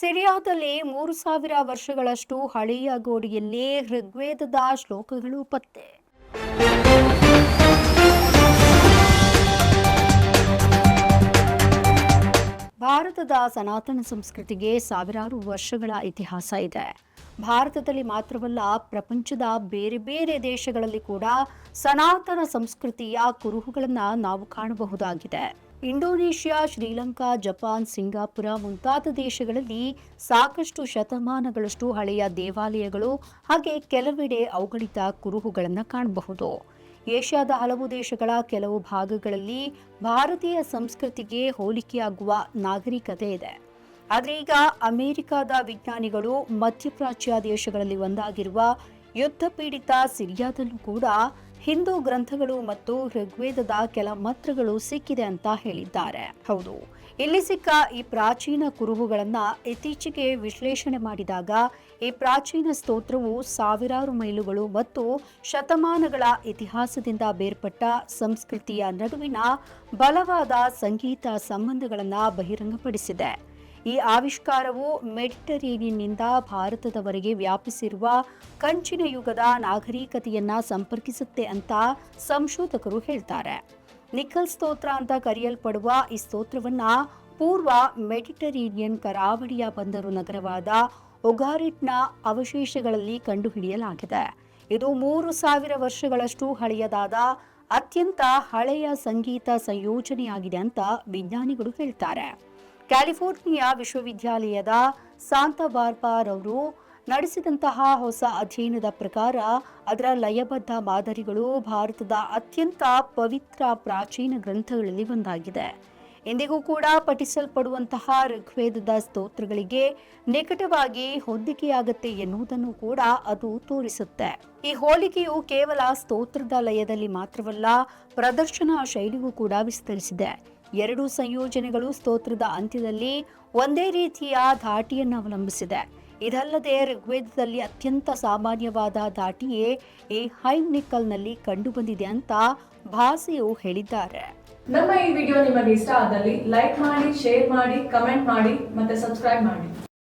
ಸಿರಿಯಾದಲ್ಲಿ ಮೂರು ಸಾವಿರ ವರ್ಷಗಳಷ್ಟು ಹಳೆಯ ಗೋಡೆಯಲ್ಲಿ ಋಗ್ವೇದದ ಶ್ಲೋಕಗಳು ಪತ್ತೆ. ಭಾರತದ ಸನಾತನ ಸಂಸ್ಕೃತಿಗೆ ಸಾವಿರಾರು ವರ್ಷಗಳ ಇತಿಹಾಸ ಇದೆ. ಭಾರತದಲ್ಲಿ ಮಾತ್ರವಲ್ಲ, ಪ್ರಪಂಚದ ಬೇರೆ ಬೇರೆ ದೇಶಗಳಲ್ಲಿ ಕೂಡ ಸನಾತನ ಸಂಸ್ಕೃತಿಯ ಕುರುಹುಗಳನ್ನು ನಾವು ಕಾಣಬಹುದಾಗಿದೆ. ಇಂಡೋನೇಷ್ಯಾ, ಶ್ರೀಲಂಕಾ, ಜಪಾನ್, ಸಿಂಗಾಪುರ ಮುಂತಾದ ದೇಶಗಳಲ್ಲಿ ಸಾಕಷ್ಟು ಶತಮಾನಗಳಷ್ಟು ಹಳೆಯ ದೇವಾಲಯಗಳು ಹಾಗೆ ಕೆಲವೆಡೆ ಅವುಗಳಿತ ಕುರುಹುಗಳನ್ನು ಕಾಣಬಹುದು. ಏಷ್ಯಾದ ಹಲವು ದೇಶಗಳ ಕೆಲವು ಭಾಗಗಳಲ್ಲಿ ಭಾರತೀಯ ಸಂಸ್ಕೃತಿಗೆ ಹೋಲಿಕೆಯಾಗುವ ನಾಗರಿಕತೆ ಇದೆ. ಆದರೆ ಈಗ ಅಮೆರಿಕದ ವಿಜ್ಞಾನಿಗಳು ಮಧ್ಯಪ್ರಾಚ್ಯ ದೇಶಗಳಲ್ಲಿ ಒಂದಾಗಿರುವ ಯುದ್ಧ ಪೀಡಿತ ಸಿರಿಯಾದಲ್ಲೂ ಕೂಡ ಹಿಂದೂ ಗ್ರಂಥಗಳು ಮತ್ತು ಋಗ್ವೇದದ ಕೆಲ ಮಂತ್ರಗಳು ಸಿಕ್ಕಿದೆ ಅಂತ ಹೇಳಿದ್ದಾರೆ. ಹೌದು, ಇಲ್ಲಿ ಸಿಕ್ಕ ಈ ಪ್ರಾಚೀನ ಕುರುಹುಗಳನ್ನ ಇತ್ತೀಚೆಗೆ ವಿಶ್ಲೇಷಣೆ ಮಾಡಿದಾಗ ಈ ಪ್ರಾಚೀನ ಸ್ತೋತ್ರವು ಸಾವಿರಾರು ಮೈಲುಗಳು ಮತ್ತು ಶತಮಾನಗಳ ಇತಿಹಾಸದಿಂದ ಬೇರ್ಪಟ್ಟ ಸಂಸ್ಕೃತಿಯ ನಡುವಿನ ಬಲವಾದ ಸಂಗೀತ ಸಂಬಂಧಗಳನ್ನು ಬಹಿರಂಗಪಡಿಸಿದೆ. ಈ ಆವಿಷ್ಕಾರವು ಮೆಡಿಟರೇನಿಯನ್ನಿಂದ ಭಾರತದವರೆಗೆ ವ್ಯಾಪಿಸಿರುವ ಕಂಚಿನ ಯುಗದ ನಾಗರಿಕತೆಯನ್ನ ಸಂಪರ್ಕಿಸುತ್ತೆ ಅಂತ ಸಂಶೋಧಕರು ಹೇಳ್ತಾರೆ. ನಿಖಲ್ ಸ್ತೋತ್ರ ಅಂತ ಕರೆಯಲ್ಪಡುವ ಈ ಸ್ತೋತ್ರವನ್ನ ಪೂರ್ವ ಮೆಡಿಟರೇನಿಯನ್ ಕರಾವಳಿಯ ಬಂದರು ನಗರವಾದ ಒಗಾರಿಟ್ನ ಅವಶೇಷಗಳಲ್ಲಿ ಕಂಡುಹಿಡಿಯಲಾಗಿದೆ. ಇದು ಮೂರು ಸಾವಿರ ವರ್ಷಗಳಷ್ಟು ಹಳೆಯದಾದ ಅತ್ಯಂತ ಹಳೆಯ ಸಂಗೀತ ಸಂಯೋಜನೆಯಾಗಿದೆ ಅಂತ ವಿಜ್ಞಾನಿಗಳು ಹೇಳ್ತಾರೆ. ಕ್ಯಾಲಿಫೋರ್ನಿಯಾ ವಿಶ್ವವಿದ್ಯಾಲಯದ ಸಾಂತಾ ಬಾರ್ಬಾರವರು ನಡೆಸಿದಂತಹ ಹೊಸ ಅಧ್ಯಯನದ ಪ್ರಕಾರ ಅದರ ಲಯಬದ್ಧ ಮಾದರಿಗಳು ಭಾರತದ ಅತ್ಯಂತ ಪವಿತ್ರ ಪ್ರಾಚೀನ ಗ್ರಂಥಗಳಲ್ಲಿ ಒಂದಾಗಿದೆ. ಇಂದಿಗೂ ಕೂಡ ಪಠಿಸಲ್ಪಡುವಂತಹ ಋಗ್ವೇದದ ಸ್ತೋತ್ರಗಳಿಗೆ ನಿಕಟವಾಗಿ ಹೊಂದಿಕೆಯಾಗುತ್ತೆ ಎನ್ನುವುದನ್ನು ಕೂಡ ಅದು ತೋರಿಸುತ್ತೆ. ಈ ಹೋಲಿಕೆಯು ಕೇವಲ ಸ್ತೋತ್ರದ ಲಯದಲ್ಲಿ ಮಾತ್ರವಲ್ಲ, ಪ್ರದರ್ಶನ ಶೈಲಿಗೂ ಕೂಡ ವಿಸ್ತರಿಸಿದೆ. ಎರಡು ಸಂಯೋಜನೆಗಳು ಸ್ತೋತ್ರದ ಅಂತ್ಯದಲ್ಲಿ ಒಂದೇ ರೀತಿಯ ಧಾಟಿಯನ್ನು ಅವಲಂಬಿಸಿದೆ. ಇದಲ್ಲದೆ ಋಗ್ವೇದದಲ್ಲಿ ಅತ್ಯಂತ ಸಾಮಾನ್ಯವಾದ ಧಾಟಿಯೇ ಈ ಹೈನಿಕಲ್ನಲ್ಲಿ ಕಂಡುಬಂದಿದೆ ಅಂತ ಭಾಸಿಯು ಹೇಳಿದ್ದಾರೆ. ನಮ್ಮ ಈ ವಿಡಿಯೋ ನಿಮಗೆ ಇಷ್ಟ ಆದಲ್ಲಿ ಲೈಕ್ ಮಾಡಿ, ಶೇರ್ ಮಾಡಿ, ಕಮೆಂಟ್ ಮಾಡಿ ಮತ್ತೆ ಸಬ್ಸ್ಕ್ರೈಬ್ ಮಾಡಿ.